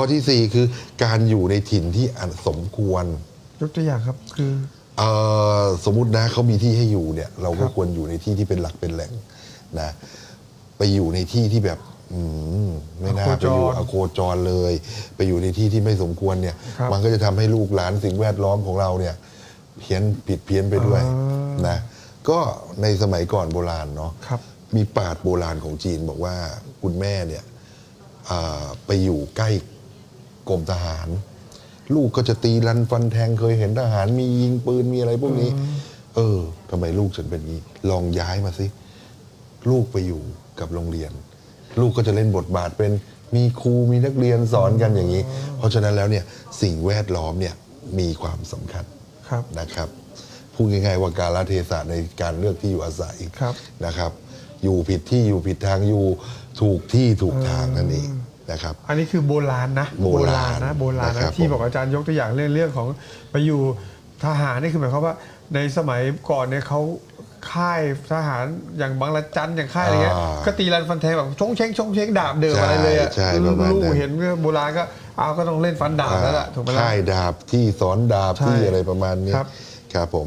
ข้อที่สี่คือการอยู่ในถิ่นที่อันสมควร ยกตัวอย่างครับคือเอ่อสมมุตินะเขามีที่ให้อยู่เนี่ยเราก็ครับควรอยู่ในที่ที่เป็นหลักเป็นแหล่งนะไปอยู่ในที่ที่แบบอืมไม่น่าไปอยู่อโคจรเลย ไปอยู่ในที่ที่ไม่สมควรเนี่ย ครับมันก็จะทำให้ลูกหลานสิ่งแวดล้อมของเราเนี่ย เพี้ยนผิดเพี้ยนไปด้วยอ่าน นะก็ในสมัยก่อนโบราณเนาะ ครับ มีปราชญ์โบราณของจีนบอกว่าคุณแม่เนี่ยอ่าไปอยู่ใกล้ กรมทหาร ลูกก็จะตีรันฟันแทงเคยเห็นทหารมียิงปืนมีอะไรพวกนี้ เออทำไมลูกฉันเป็นงี้ ลองย้ายมาสิ ลูกไปอยู่กับโรงเรียน ลูกก็จะเล่นบทบาทเป็นมีครูมีนักเรียนสอนกันอย่างนี้ เพราะฉะนั้นแล้วเนี่ยสิ่งแวดล้อมเนี่ยมีความสำคัญครับนะครับพูดง่ายๆว่าการละเทศะในการเลือกที่อยู่อาศัยครับนะครับ อยู่ผิดที่อยู่ผิดทางอยู่ถูกที่ถูกทางนั่นเอง นะครับ อันนี้คือโบราณนะโบราณนะโบราณนะครันะบที่ผมบอกอาจารย์ยกตัวอย่างเรื่องเรื่องของไปอยู่ทหารนี่คือหมายความว่าในสมัยก่อนเนี่ยเขาค่ายทหารอย่างบางละจันอย่างค่ายอะไรเงี้ยอ่าก็ตีรันฟันแทงแบบชงเชงชงเชงดาบเดิมอะไรเลยอะใช่ใช่ประมาณนั้นลูกเห็นโบราณก็เอาก็ต้องเล่นฟันดาบแล้วล่ะถูกไหมล่ะค่ายดาบที่สอนดาบใช่ที่อะไรประมาณนี้ครับครับผม